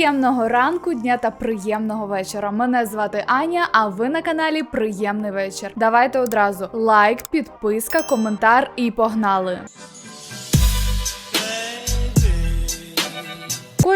Приємного ранку, дня та приємного вечора. Мене звати Аня, а ви на каналі Приємний вечір. Давайте одразу лайк, підписка, коментар і погнали.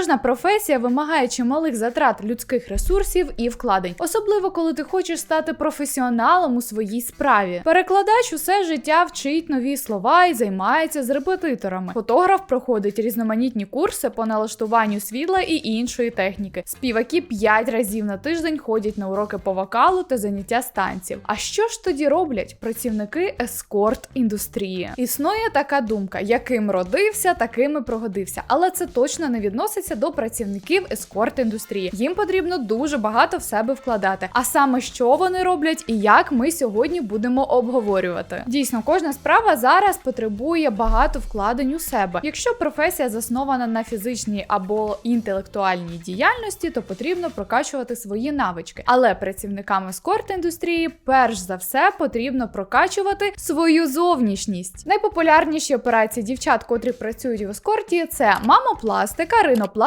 Кожна професія вимагає чималих затрат людських ресурсів і вкладень, особливо коли ти хочеш стати професіоналом у своїй справі. Перекладач усе життя вчить нові слова і займається з репетиторами. Фотограф проходить різноманітні курси по налаштуванню світла і іншої техніки. Співаки 5 разів на тиждень ходять на уроки по вокалу та заняття з танців. А що ж тоді роблять працівники ескорт індустрії? Існує така думка: яким родився, таким і прогодився. Але це точно не відноситься до працівників ескорт індустрії. Їм потрібно дуже багато в себе вкладати. А саме що вони роблять і як ми сьогодні будемо обговорювати. Дійсно, кожна справа зараз потребує багато вкладень у себе. Якщо професія заснована на фізичній або інтелектуальній діяльності, то потрібно прокачувати свої навички. Але працівникам ескорт індустрії, перш за все, потрібно прокачувати свою зовнішність. Найпопулярніші операції дівчат, котрі працюють в ескорті, це мамопластика, ринопластика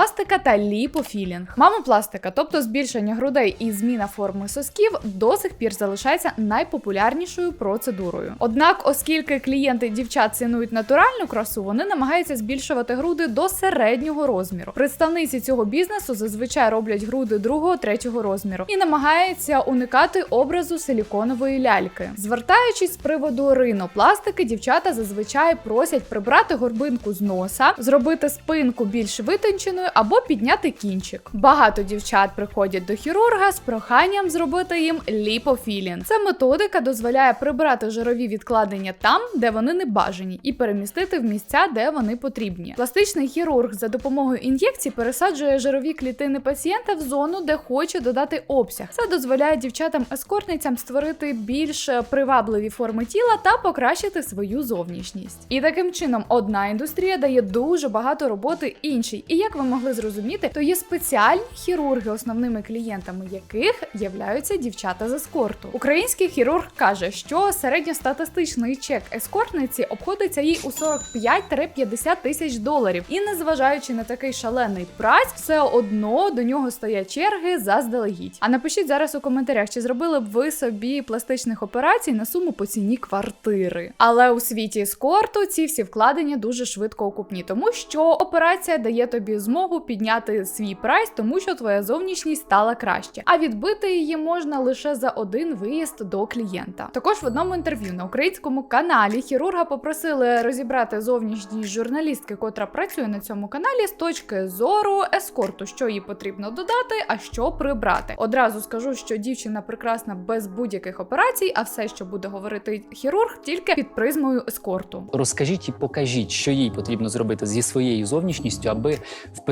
та ліпофілінг. Мамопластика, тобто збільшення грудей і зміна форми сосків, до сих пір залишається найпопулярнішою процедурою. Однак, оскільки клієнти дівчат цінують натуральну красу, вони намагаються збільшувати груди до середнього розміру. Представниці цього бізнесу зазвичай роблять груди другого третього розміру і намагаються уникати образу силіконової ляльки. Звертаючись з приводу ринопластики, дівчата зазвичай просять прибрати горбинку з носа, зробити спинку більш витонченою або підняти кінчик. Багато дівчат приходять до хірурга з проханням зробити їм ліпофілінг. Ця методика дозволяє прибрати жирові відкладення там, де вони не бажані, і перемістити в місця, де вони потрібні. Пластичний хірург за допомогою ін'єкцій пересаджує жирові клітини пацієнта в зону, де хоче додати обсяг. Це дозволяє дівчатам-ескортницям створити більш привабливі форми тіла та покращити свою зовнішність. І таким чином одна індустрія дає дуже багато роботи іншій. І як ви могли зрозуміти, то є спеціальні хірурги, основними клієнтами яких являються дівчата з ескорту. Український хірург каже, що середньостатистичний чек ескортниці обходиться їй у 45-50 тисяч доларів. І незважаючи на такий шалений прайс, все одно до нього стоять черги заздалегідь. А напишіть зараз у коментарях, чи зробили б ви собі пластичних операцій на суму по ціні квартири. Але у світі ескорту ці всі вкладення дуже швидко окупні, тому що операція дає тобі змогу підняти свій прайс, тому що твоя зовнішність стала краще. А відбити її можна лише за один виїзд до клієнта. Також в одному інтерв'ю на українському каналі хірурга попросили розібрати зовнішність журналістки, котра працює на цьому каналі, з точки зору ескорту, що їй потрібно додати, а що прибрати. Одразу скажу, що дівчина прекрасна без будь-яких операцій, а все, що буде говорити хірург, тільки під призмою ескорту. Розкажіть і покажіть, що їй потрібно зробити зі своєю зовнішністю, аби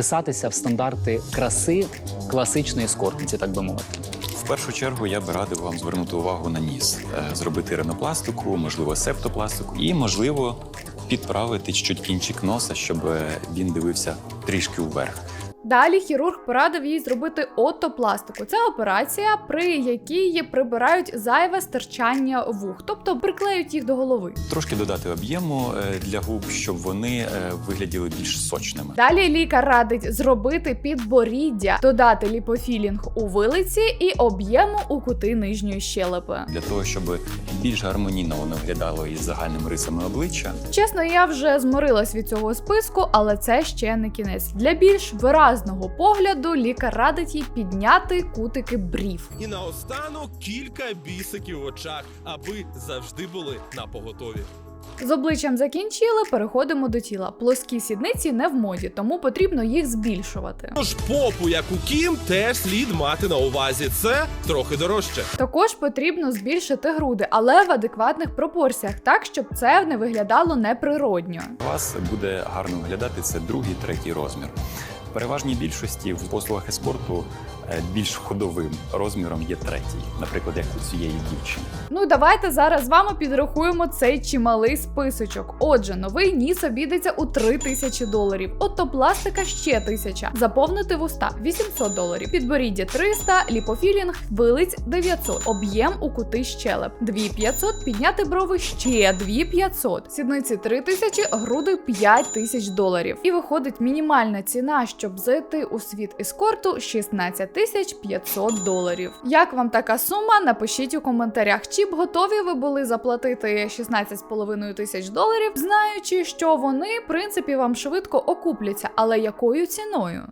вписатися в стандарти краси класичної ескортниці, так би мовити. В першу чергу я би радив вам звернути увагу на ніс, Е, зробити ринопластику, можливо, септопластику, і можливо підправити чуть кінчик носа, щоб е, він дивився трішки вверх. Далі хірург порадив їй зробити отопластику. Це операція, при якій прибирають зайве стирчання вух, тобто приклеють їх до голови. Трошки додати об'єму е, для губ, щоб вони е, вигляділи більш сочними. Далі лікар радить зробити підборіддя, додати ліпофілінг у вилиці і об'єму у кути нижньої щелепи. Для того, щоб більш гармонійно воно виглядало із загальними рисами обличчя, Чесно, я вже зморилась від цього списку, але це ще не кінець. Для більш виразного погляду лікар радить їй підняти кутики брів. І наостанок кілька бісиків в очах, аби завжди були на поготові. З обличчям закінчили, переходимо до тіла. Плоскі сідниці не в моді, тому потрібно їх збільшувати. Тож попу, як у Кім, теж слід мати на увазі. Це трохи дорожче. Також потрібно збільшити груди, але в адекватних пропорціях, так щоб це не виглядало неприродньо. у вас буде гарно виглядати це другий, третій розмір. Переважній більшості в послугах еспорту е, більш ходовим розміром є третій, наприклад, як у цієї дівчини. Ну давайте зараз з вами підрахуємо цей чималий списочок. Отже, новий ніс обійдеться у 3 тисячі доларів. Отопластика ще тисяча. Заповнити вуста 800 доларів. Підборіддя 300, ліпофілінг, вилиць 900. Об'єм у кути щелеп 2500, підняти брови ще 2500. Сідниці 3000, груди 5000 доларів. І виходить мінімальна ціна, щоб зайти у світ ескорту 16 тисяч 500 доларів. Як вам така сума? Напишіть у коментарях, чи б готові ви були заплатити 16,5 тисяч доларів, знаючи, що вони, в принципі, вам швидко окупляться, але якою ціною?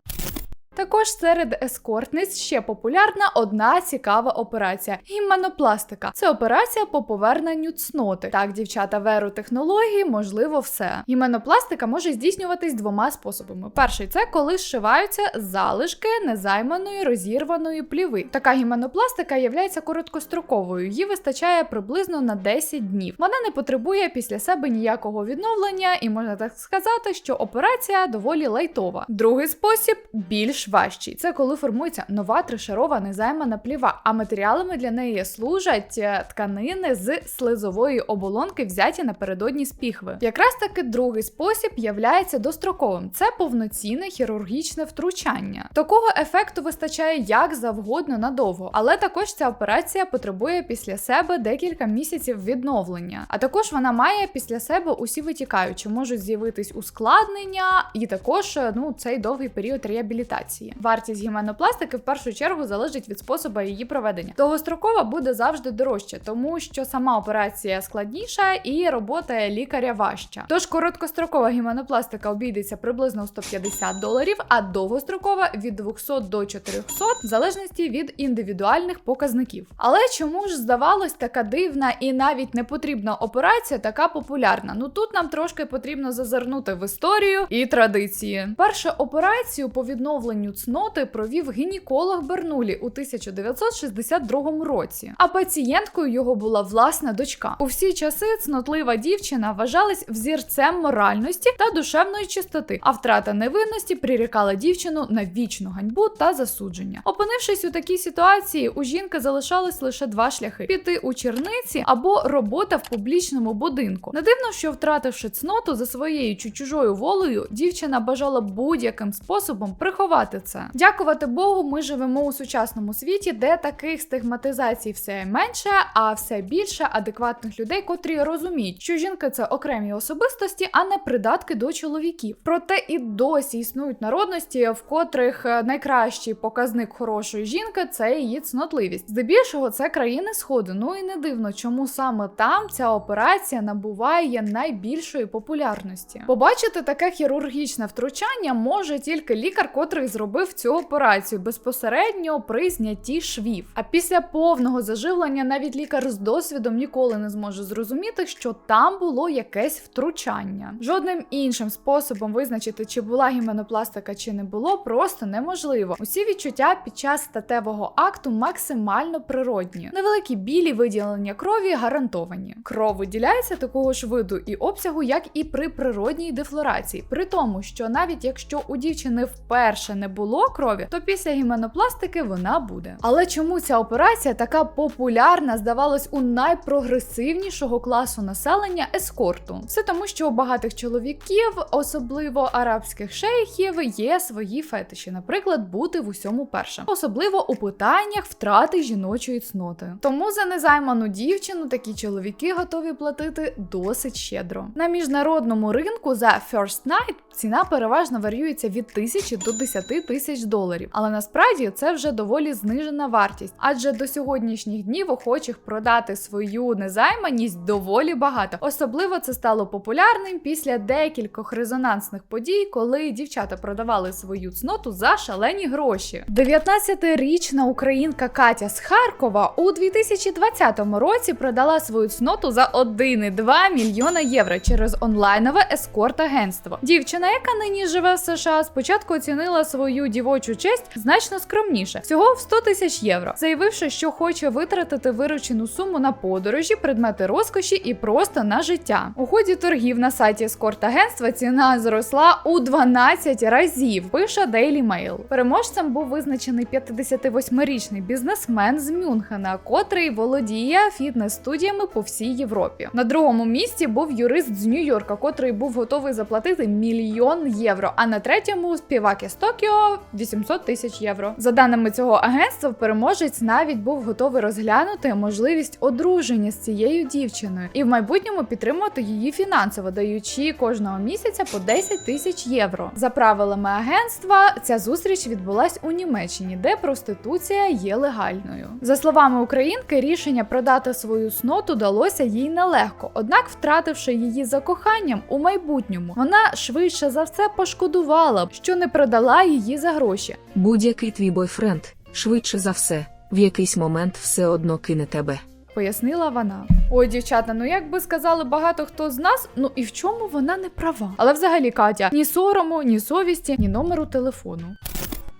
Також серед ескортниць ще популярна одна цікава операція гіменопластика. Це операція по поверненню цноти. Так, дівчата, в еру технології можливо все. Гіменопластика може здійснюватись двома способами. Перший це коли зшиваються залишки незайманої розірваної пліви. Така гіменопластика є короткостроковою. Її вистачає приблизно на 10 днів. Вона не потребує після себе ніякого відновлення, і можна так сказати, що операція доволі лайтова. Другий спосіб більш важчий. Це коли формується нова тришарова незаймана пліва, а матеріалами для неї служать е, тканини з слизової оболонки, взяті напередодні з піхви. Якраз таки другий спосіб являється достроковим. Це повноцінне хірургічне втручання. Такого ефекту вистачає як завгодно надовго, але також ця операція потребує після себе декілька місяців відновлення. А також вона має після себе усі витікаючі, можуть з'явитись ускладнення, і також е, ну цей довгий період реабілітації. Вартість гіменопластики в першу чергу залежить від способу її проведення. Довгострокова буде завжди дорожче, тому що сама операція складніша і робота лікаря важча. Тож короткострокова гіменопластика обійдеться приблизно у 150 доларів, а довгострокова від 200 до 400, в залежності від індивідуальних показників. Але чому ж здавалось така дивна і навіть не потрібна операція така популярна? Ну тут нам трошки потрібно зазирнути в історію і традиції. Першу операцію по відновленню цноти провів гінеколог Бернулі у 1962 році. А пацієнткою його була власна дочка. У всі часи цнотлива дівчина вважалась взірцем моральності та душевної чистоти, а втрата невинності прирікала дівчину на вічну ганьбу та засудження. Опинившись у такій ситуації, у жінки залишались лише два шляхи: піти у черниці або робота в публічному будинку. Не дивно, що втративши цноту за своєю чи чужою волею, дівчина бажала будь-яким способом приховати це. Дякувати Богу, ми живемо у сучасному світі, де таких стигматизацій все менше, а все більше адекватних людей, котрі розуміють, що жінки це окремі особистості, а не придатки до чоловіків. Проте і досі існують народності, в котрих е, найкращий показник хорошої жінки це її цнотливість. Здебільшого це країни сходу. Ну і не дивно, чому саме там ця операція набуває найбільшої популярності. Побачити таке хірургічне втручання може тільки лікар, котрий зробив цю операцію безпосередньо при знятті швів. А після повного заживлення навіть лікар з досвідом ніколи не зможе зрозуміти, що там було якесь втручання. Жодним іншим способом визначити, чи була гіменопластика чи не було, просто неможливо. Усі відчуття під час статевого акту максимально природні. Невеликі білі виділення крові гарантовані. Кров виділяється такого ж виду і обсягу, як і при природній дефлорації. При тому, що навіть якщо у дівчини вперше не було крові, то після гіменопластики вона буде. Але чому ця операція така популярна, здавалось, у найпрогресивнішого класу населення ескорту? Все тому, що у багатих чоловіків, особливо арабських шейхів, є свої фетиші, наприклад, бути в усьому першим, особливо у питаннях втрати жіночої цноти. Тому за незайману дівчину такі чоловіки готові платити досить щедро. На міжнародному ринку за First Night ціна переважно варіюється від тисячі до 10 тисяч доларів. Але насправді це вже доволі знижена вартість, адже до сьогоднішніх днів охочих продати свою незайманість доволі багато. Особливо це стало популярним після декількох резонансних подій, коли дівчата продавали свою цноту за шалені гроші. 19-річна українка Катя з Харкова у 2020 році продала свою цноту за 1,2 мільйона євро через онлайнове ескорт-агентство. Дівчина, яка нині живе в США, спочатку оцінила свою дівочу честь значно скромніше, всього в 100 тисяч євро, заявивши, що хоче витратити виручену суму на подорожі, предмети розкоші і просто на життя. У ході торгів на сайті ескорт-агентства ціна зросла у 12 разів. Пише Daily Mail. Переможцем був визначений 58-річний бізнесмен з Мюнхена, котрий володіє фітнес-студіями по всій Європі. На другому місці був юрист з Нью-Йорка, котрий був готовий заплатити мільйон євро. А на третьому співак із Токіо Сумою 800 тисяч євро. За даними цього агентства, переможець навіть був готовий розглянути можливість одруження з цією дівчиною і в майбутньому підтримувати її фінансово, даючи кожного місяця по 10 тисяч євро. За правилами агентства, ця зустріч відбулась у Німеччині, де проституція є легальною. За словами українки, рішення продати свою сноту далося їй нелегко. Однак, втративши її за коханням у майбутньому, вона швидше за все пошкодувала, що не продала її за гроші. Будь-який твій бойфренд, швидше за все, в якийсь момент все одно кине тебе. Пояснила вона. Ой, дівчата, ну як би сказали багато хто з нас, ну і в чому вона не права. Але взагалі, Катя, ні сорому, ні совісті, ні номеру телефону.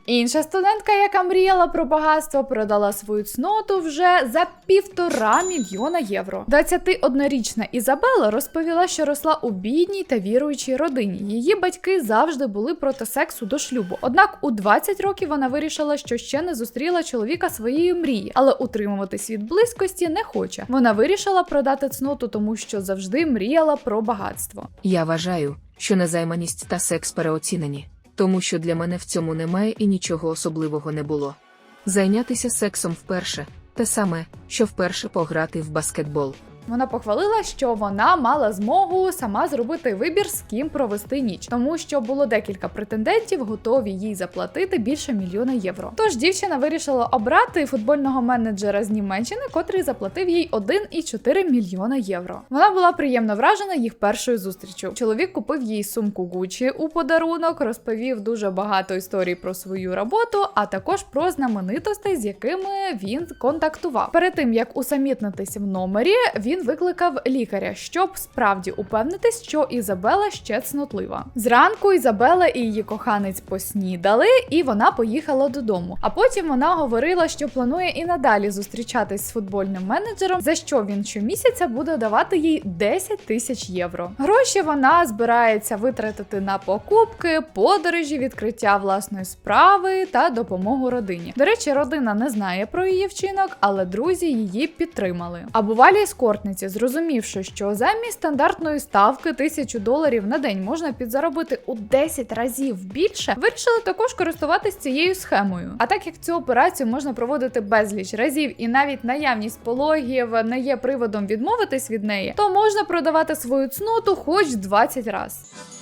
Інша студентка, яка мріяла про багатство, продала свою цноту вже за півтора мільйона євро. 21-річна Ізабела розповіла, що росла у бідній та віруючій родині. Її батьки завжди були проти сексу до шлюбу. Однак у 20 років вона вирішила, що ще не зустріла чоловіка своєї мрії, але утримуватись від близькості не хоче. Вона вирішила продати цноту, тому що завжди мріяла про багатство. Я вважаю, що незайманість та секс переоцінені, тому що для мене в цьому немає і нічого особливого не було. Зайнятися сексом вперше те саме, що вперше пограти в баскетбол. Вона похвалила, що вона мала змогу сама зробити вибір, з ким провести ніч, тому що було декілька претендентів, готові їй заплатити більше мільйона євро. Тож дівчина вирішила обрати футбольного менеджера з Німеччини, котрий заплатив їй 1,4 мільйона євро. Вона була приємно вражена їх першою зустрічю. Чоловік купив їй сумку Гуччі у подарунок, розповів дуже багато історій про свою роботу, а також про знаменитостей, з якими він контактував. Перед тим як усамітнитися в номері, він викликав лікаря, щоб справді упевнитись, що Ізабела ще цнотлива. Зранку Ізабела і її коханець поснідали, і вона поїхала додому. А потім вона говорила, що планує і надалі зустрічатись з футбольним менеджером, за що він щомісяця буде давати їй 10 тисяч євро. Гроші вона збирається витратити на покупки, подорожі, відкриття власної справи та допомогу родині. До речі, родина не знає про її вчинок, але друзі її підтримали. А бувалі ескортниці, зрозумівши, що замість стандартної ставки тисячу доларів на день можна підзаробити у 10 разів більше, вирішили також користуватись цією схемою. А так як цю операцію можна проводити безліч разів, і навіть наявність пологів не є приводом відмовитись від неї, то можна продавати свою цноту хоч 20 разів.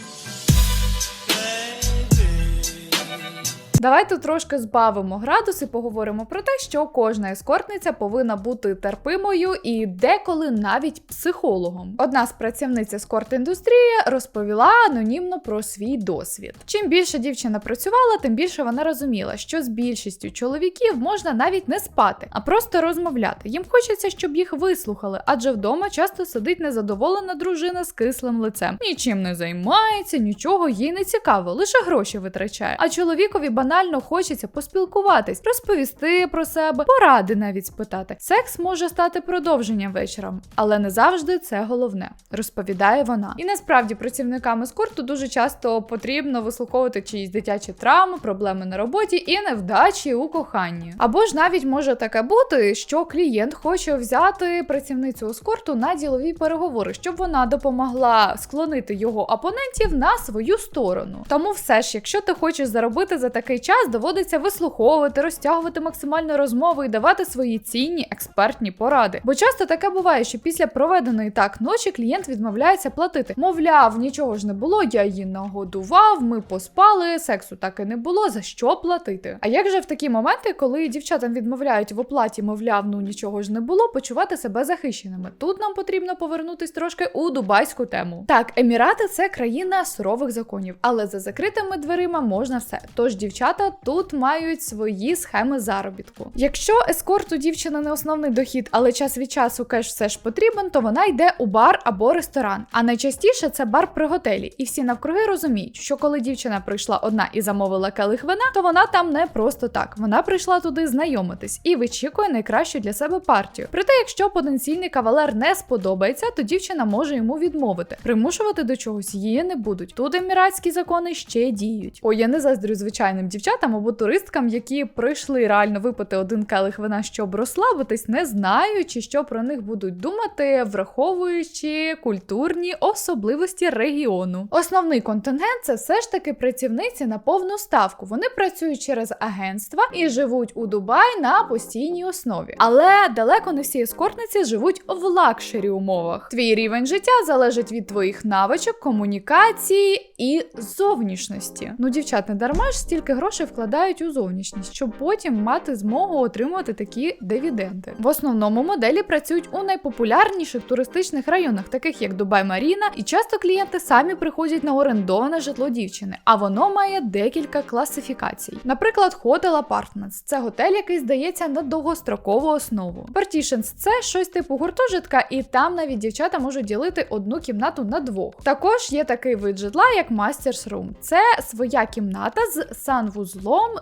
Давайте трошки збавимо градус і поговоримо про те, що кожна ескортниця повинна бути терпимою і деколи навіть психологом. Одна з працівниць ескорт-індустрії розповіла анонімно про свій досвід. Чим більше дівчина працювала, тим більше вона розуміла, що з більшістю чоловіків можна навіть не спати, а просто розмовляти. Їм хочеться, щоб їх вислухали, адже вдома часто сидить незадоволена дружина з кислим лицем. Нічим не займається, нічого їй не цікаво, лише гроші витрачає. А чоловікові банально хочеться поспілкуватись, розповісти про себе, поради навіть спитати. Секс може стати продовженням вечором, але не завжди це головне, розповідає вона. І насправді працівникам ескорту дуже часто потрібно вислуховувати чиїсь дитячі травми, проблеми на роботі і невдачі у коханні. Або ж навіть може таке бути, що клієнт хоче взяти працівницю ескорту на ділові переговори, щоб вона допомогла склонити його опонентів на свою сторону. Тому все ж, якщо ти хочеш заробити за такий час, доводиться вислуховувати, розтягувати максимально розмову і давати свої цінні експертні поради. Бо часто таке буває, що після проведеної так ночі клієнт відмовляється платити. Мовляв, нічого ж не було, я її нагодував, ми поспали, сексу так і не було. За що платити? А як же в такі моменти, коли дівчатам відмовляють в оплаті, мовляв, ну нічого ж не було, почувати себе захищеними? Тут нам потрібно повернутись трошки у дубайську тему. Так, Емірати це країна сурових законів, але за закритими дверима можна все. Тож дівчата тут мають свої схеми заробітку. Якщо ескорт у дівчини не основний дохід, але час від часу кеш все ж потрібен, то вона йде у бар або ресторан. А найчастіше це бар при готелі. І всі навкруги розуміють, що коли дівчина прийшла одна і замовила келих вина, то вона там не просто так. Вона прийшла туди знайомитись і вичікує найкращу для себе партію. Проте, якщо потенційний кавалер не сподобається, то дівчина може йому відмовити. Примушувати до чогось її не будуть. Тут еміратські закони ще діють. Ой, я не заздрю звичайним дівчатам. Дівчатам або туристкам, які прийшли реально випити один келих вина, щоб розслабитись, не знаючи, що про них будуть думати, враховуючи культурні особливості регіону. Основний контингент це все ж таки працівниці на повну ставку. Вони працюють через агентства і живуть у Дубай на постійній основі. Але далеко не всі ескортниці живуть в лакшері умовах. Твій рівень життя залежить від твоїх навичок, комунікації і зовнішності. Ну, дівчат, не дарма ж стільки грошей вкладають у зовнішність, щоб потім мати змогу отримувати такі дивіденди. В основному моделі працюють у найпопулярніших туристичних районах, таких як Дубай Маріна, і часто клієнти самі приходять на орендоване житло дівчини, а воно має декілька класифікацій. Наприклад, Hotel Apartments – це готель, який здається на довгострокову основу. Partitions – це щось типу гуртожитка, і там навіть дівчата можуть ділити одну кімнату на двох. Також є такий вид житла, як Masters Room. Це своя кімната з санвузлом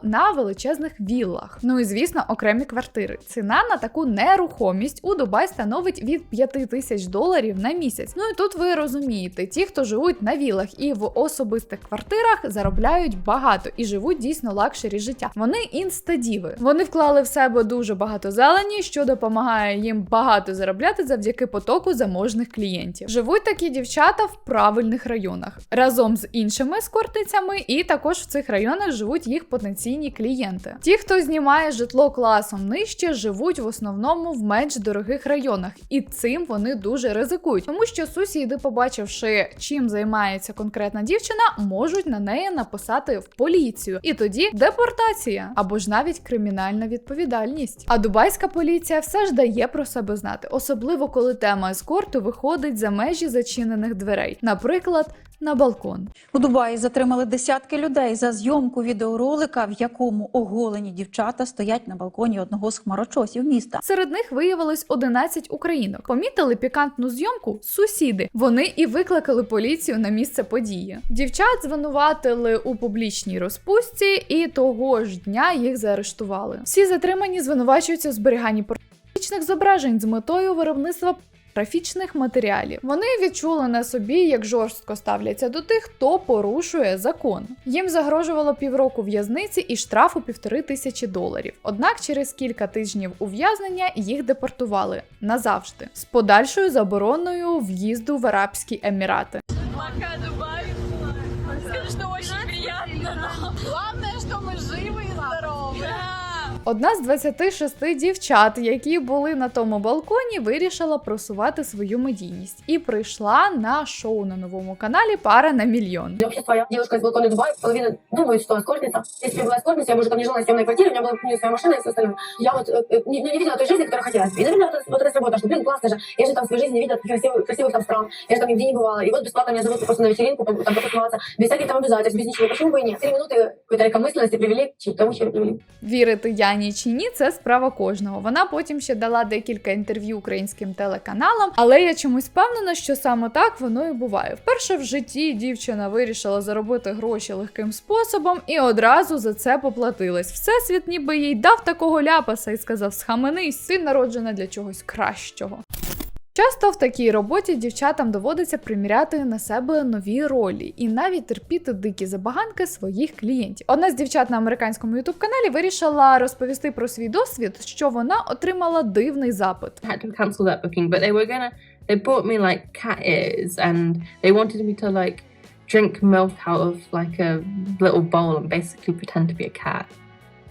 на величезних віллах. Ну і звісно, окремі квартири. Ціна на таку нерухомість у Дубай становить від 5 тисяч доларів на місяць. Ну і тут ви розумієте, ті, хто живуть на вілах і в особистих квартирах, заробляють багато і живуть дійсно лакшері життя. Вони інстадіви. Вони вклали в себе дуже багато зелені, що допомагає їм багато заробляти завдяки потоку заможних клієнтів. Живуть такі дівчата в правильних районах разом з іншими ескортницями, і також в цих районах живуть їх потенційні клієнти. Ті, хто знімає житло класом нижче, живуть в основному в менш дорогих районах, і цим вони дуже ризикують, тому що сусіди, побачивши, чим займається конкретна дівчина, можуть на неї написати в поліцію, і тоді депортація або ж навіть кримінальна відповідальність. А дубайська поліція все ж дає про себе знати, особливо коли тема ескорту виходить за межі зачинених дверей, наприклад, на балкон. У Дубаї затримали десятки людей за зйомку відеоролика, в якому оголені дівчата стоять на балконі одного з хмарочосів міста. Серед них виявилось 11 українок. Помітили пікантну зйомку сусіди. Вони і викликали поліцію на місце події. Дівчат звинуватили у публічній розпустці, і того ж дня їх заарештували. Всі затримані звинувачуються в зберіганні порнографічних зображень з метою виробництва. Графічних матеріалів вони відчули на собі, як жорстко ставляться до тих, хто порушує закон. Їм загрожувало півроку в'язниці і штраф у півтори тисячі доларів. Однак через кілька тижнів ув'язнення їх депортували назавжди з подальшою забороною в'їзду в Арабські Емірати. Одна з 26 дівчат, які були на тому балконі, вирішила просувати свою медійність і прийшла на шоу на новому каналі Пара на мільйон. Я вообще своя девушка из балкона Дубая, половина думает, что эскортница. Если бы я была эскортницей, я бы уже там не жила в съемной квартире, у меня была бы у нее своя машина и все остальное. Я вот э, э, не, не видела той жизни, которую хотелось. бы. И для меня вот, это- вот это сработало, что, блин, классно же. Я же там в своей жизни не видела красивых, красивых там стран. Я же там нигде не бывала. И вот бесплатно меня зовут просто на вечеринку, там потусоваться, без всяких там обязательств, без ничего. Почему бы и нет? Три минуты какой-то легкомысленности привели к тому, чего привели. Вірити Яні чи ні, це справа кожного. Вона потім ще дала декілька інтерв'ю українським телеканалам, але я чомусь впевнена, що саме так воно і буває. Вперше в житті дівчина вирішила заробити гроші легким способом і одразу за це поплатилась. Всесвіт ніби їй дав такого ляпаса і сказав: схаменись, ти народжена для чогось кращого. Часто в такій роботі дівчатам доводиться приміряти на себе нові ролі і навіть терпіти дикі забаганки своїх клієнтів. Одна з дівчат на американському ютуб каналі вирішила розповісти про свій досвід, що вона отримала дивний запит. had to cancel that booking, but they were gonna. They bought me like cat drink milk out of like a little bowl and basically pretend to be a cat.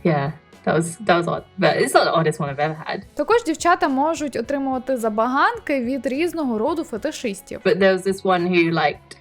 Yeah, that was that was odd, but it's not the oddest one I've ever had. Також дівчата можуть отримувати забаганки від різного роду фетишистів. But there was this one who liked,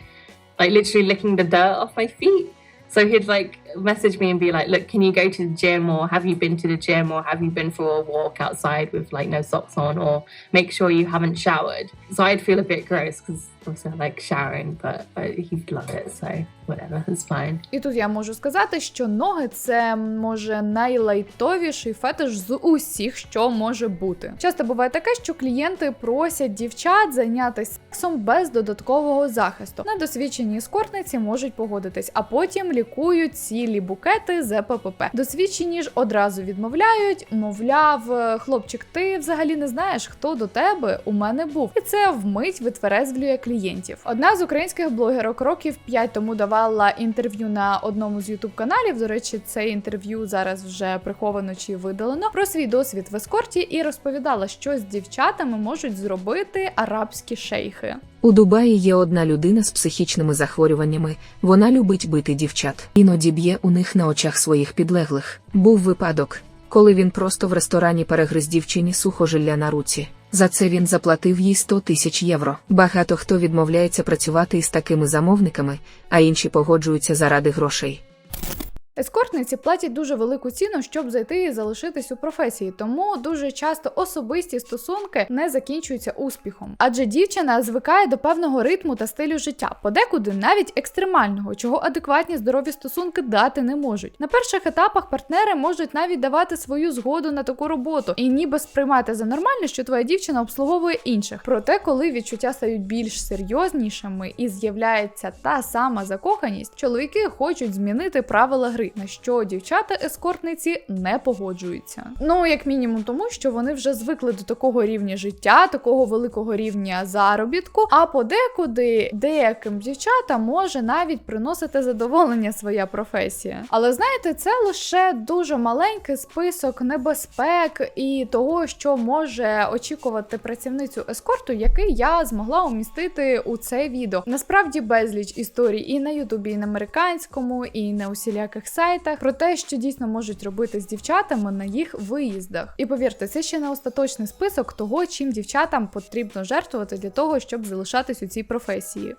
like literally licking the dirt off my feet. So he'd like message me and be like, "Look, can you go to the gym, or have you been to the gym, or have you been for a walk outside with like no socks on, or make sure you haven't showered?" So I'd feel a bit gross because obviously I like showering, but, but he'd love it, so whatever, it's fine. І тут я можу сказати, що ноги це може найлайтовіший фетиш з усіх, що може бути. Часто буває таке, що клієнти просять дівчат зайнятися без додаткового захисту. Недосвідчені ескортниці можуть погодитись, а потім лікують ці застарілі букети з ППП. Досвідчені ж одразу відмовляють, мовляв, «Е, хлопчик, ти взагалі не знаєш, хто до тебе у мене був, і це вмить витверезвлює клієнтів. Одна з українських блогерок років 5 тому давала інтерв'ю на одному з ютуб каналів. До речі, це інтерв'ю зараз вже приховано чи видалено про свій досвід в ескорті і розповідала, що з дівчатами можуть зробити арабські шейхи. У Дубаї є одна людина з психічними захворюваннями. Вона любить бити дівчат. Іноді б'є у них на очах своїх підлеглих. Був випадок, коли він просто в ресторані перегриз дівчині сухожилля на руці. За це він заплатив їй 100 тисяч євро. Багато хто відмовляється працювати із такими замовниками, а інші погоджуються заради грошей. Ескортниці платять дуже велику ціну, щоб зайти і залишитись у професії, тому дуже часто особисті стосунки не закінчуються успіхом. Адже дівчина звикає до певного ритму та стилю життя, подекуди навіть екстремального, чого адекватні здорові стосунки дати не можуть. На перших етапах партнери можуть навіть давати свою згоду на таку роботу і ніби сприймати за нормальне, що твоя дівчина обслуговує інших. Проте, коли відчуття стають більш серйознішими і з'являється та сама закоханість, чоловіки хочуть змінити правила гри, на що дівчата-ескортниці не погоджуються. Ну як мінімум, тому що вони вже звикли до такого рівня життя, такого великого рівня заробітку. А подекуди деяким дівчатам може навіть приносити задоволення своя професія. Але знаєте, це лише дуже маленький список небезпек і того, що може очікувати працівницю ескорту, який я змогла умістити у це відео. Насправді безліч історій і на Ютубі, і на американському, і на усіляких сайтах про те, що дійсно можуть робити з дівчатами на їх виїздах. І повірте, це ще не остаточний список того, чим дівчатам потрібно жертвувати для того, щоб залишатись у цій професії.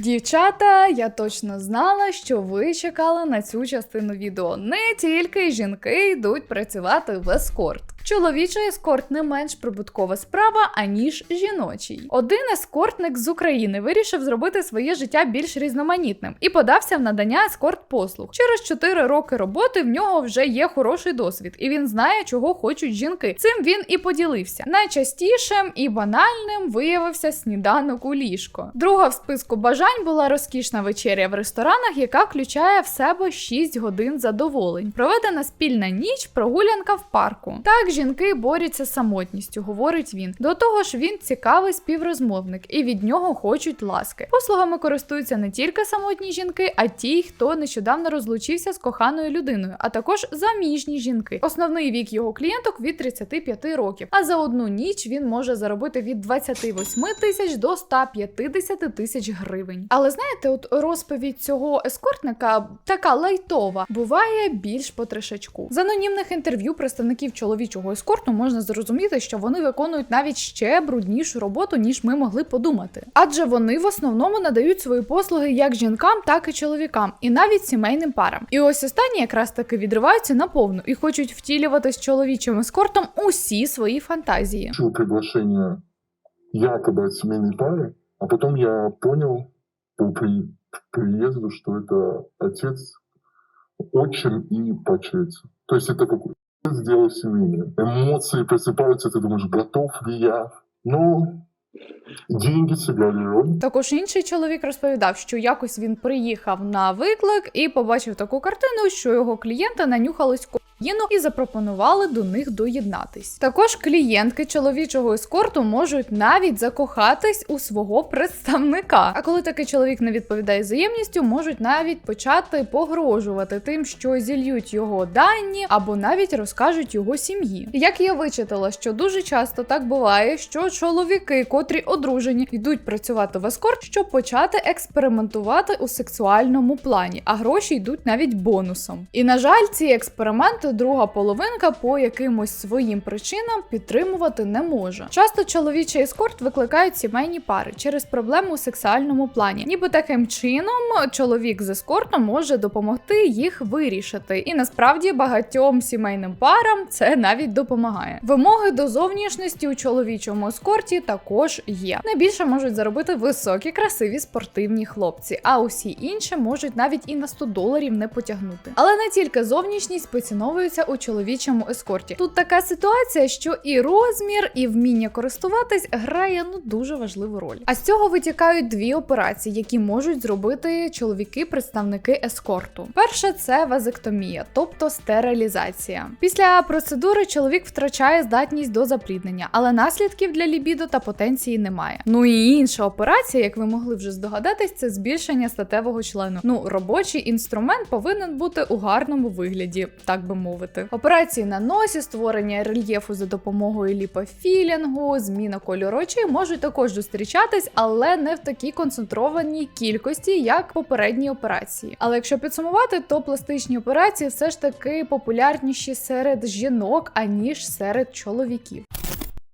Дівчата, я точно знала, що ви чекали на цю частину відео. Не тільки жінки йдуть працювати в ескорт. Чоловічий ескорт не менш прибуткова справа, аніж жіночий. Один ескортник з України вирішив зробити своє життя більш різноманітним і подався в надання ескорт-послуг. Через 4 роки роботи в нього вже є хороший досвід, і він знає, чого хочуть жінки. Цим він і поділився. Найчастішим і банальним виявився сніданок у ліжко. Друга в списку бажань була розкішна вечеря в ресторанах, яка включає в себе 6 годин задоволень. Проведена спільна ніч, прогулянка в парку. Так жінки борються з самотністю, говорить він. До того ж, він цікавий співрозмовник, і від нього хочуть ласки. Послугами користуються не тільки самотні жінки, а ті, хто нещодавно розлучився з коханою людиною, а також заміжні жінки. Основний вік його клієнток від 35 років. А за одну ніч він може заробити від 28 тисяч до 150 тисяч гривень. Але знаєте, от розповідь цього ескортника така лайтова, буває більш по трешачку. З анонімних інтерв'ю представників чоловічого ескорту можна зрозуміти, що вони виконують навіть ще бруднішу роботу, ніж ми могли подумати. Адже вони в основному надають свої послуги як жінкам, так і чоловікам, і навіть сімейним парам. І ось останні якраз таки відриваються наповну і хочуть втілювати з чоловічим ескортом усі свої фантазії. получил приглашение якобы от семейной пары, а потом я понял по при- приезду, что это отец, отчим и почец. То есть это какой сделал семейное. Эмоции просыпаются, ты думаешь, готов ли я? Но деньги сыграли роль. Також інший чоловік розповідав, що якось він приїхав на виклик і побачив таку картину, що його клієнти нанюхались кокаїну і запропонували до них доєднатись. Також клієнтки чоловічого ескорту можуть навіть закохатись у свого представника. А коли такий чоловік не відповідає взаємністю, можуть навіть почати погрожувати тим, що зільють його дані або навіть розкажуть його сім'ї. Як я вичитала, що дуже часто так буває, що чоловіки, котрі одружені, йдуть працювати в ескорт, щоб почати експериментувати у сексуальному плані, а гроші йдуть навіть бонусом. І на жаль, ці експерименти друга половинка по якимось своїм причинам підтримувати не може. Часто чоловічий ескорт викликають сімейні пари через проблему у сексуальному плані. Ніби таким чином чоловік з ескортом може допомогти їх вирішити. І насправді багатьом сімейним парам це навіть допомагає. Вимоги до зовнішності у чоловічому ескорті також є. Найбільше можуть заробити високі, красиві спортивні хлопці, а усі інші можуть навіть і на 100 доларів не потягнути. Але не тільки зовнішність поціновують використовуються у чоловічому ескорті. Тут така ситуація, що і розмір, і вміння користуватись грає ну дуже важливу роль. А з цього витікають дві операції, які можуть зробити чоловіки-представники ескорту. Перша це вазектомія, тобто стерилізація. Після процедури чоловік втрачає здатність до запліднення, але наслідків для лібідо та потенції немає. Ну і інша операція, як ви могли вже здогадатись, це збільшення статевого члену. Ну, робочий інструмент повинен бути у гарному вигляді, так би мовити. Операції на носі, створення рельєфу за допомогою ліпофілінгу, зміна кольору очей можуть також зустрічатись, але не в такій концентрованій кількості, як попередні операції. Але якщо підсумувати, то пластичні операції все ж таки популярніші серед жінок, аніж серед чоловіків.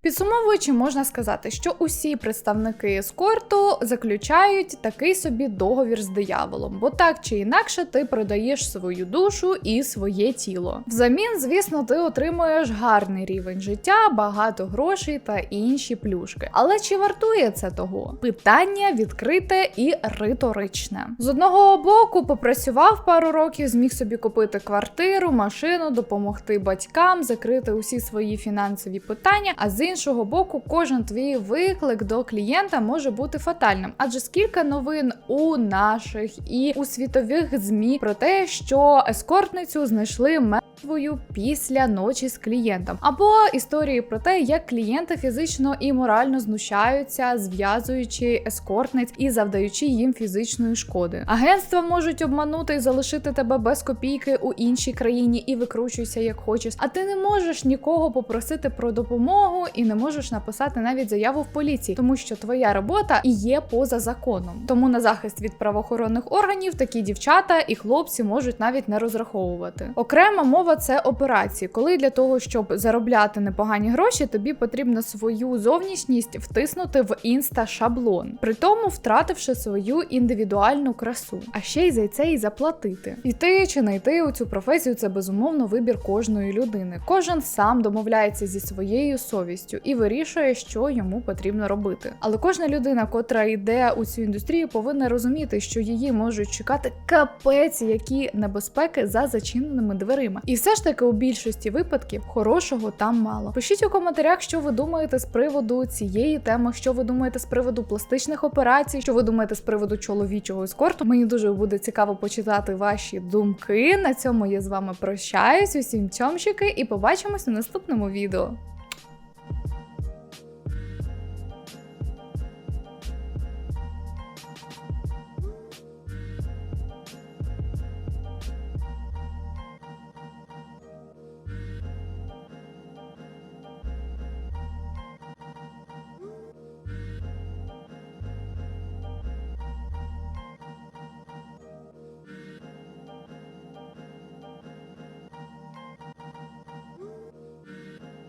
Підсумовуючи, можна сказати, що усі представники ескорту заключають такий собі договір з дияволом, бо так чи інакше ти продаєш свою душу і своє тіло. Взамін, звісно, ти отримуєш гарний рівень життя, багато грошей та інші плюшки. Але чи вартує це того? Питання відкрите і риторичне. З одного боку, попрацював пару років, зміг собі купити квартиру, машину, допомогти батькам, закрити усі свої фінансові питання. А з іншого боку, кожен твій виклик до клієнта може бути фатальним, адже скільки новин у наших і у світових змі про те, що ескортницю знайшли мертвою після ночі з клієнтом, або історії про те, як клієнти фізично і морально знущаються, зв'язуючи ескортниць і завдаючи їм фізичної шкоди. Агентства можуть обманути і залишити тебе без копійки у іншій країні і викручуйся як хочеш. А ти не можеш нікого попросити про допомогу і не можеш написати навіть заяву в поліції, тому що твоя робота і є поза законом. Тому на захист від правоохоронних органів такі дівчата і хлопці можуть навіть не розраховувати. Окрема мова це операції, коли для того, щоб заробляти непогані гроші, тобі потрібно свою зовнішність втиснути в інста-шаблон, при тому втративши свою індивідуальну красу, а ще й за це і заплатити. Йти чи не йти у цю професію це безумовно вибір кожної людини. Кожен сам домовляється зі своєю совістю і вирішує, що йому потрібно робити. Але кожна людина, котра йде у цю індустрію, повинна розуміти, що її можуть чекати капець, які небезпеки за зачиненими дверима. І все ж таки у більшості випадків хорошого там мало. Пишіть у коментарях, що ви думаєте з приводу цієї теми, що ви думаєте з приводу пластичних операцій, що ви думаєте з приводу чоловічого ескорту. Мені дуже буде цікаво почитати ваші думки. На цьому я з вами прощаюсь. Усім цьомщики і побачимось у наступному відео.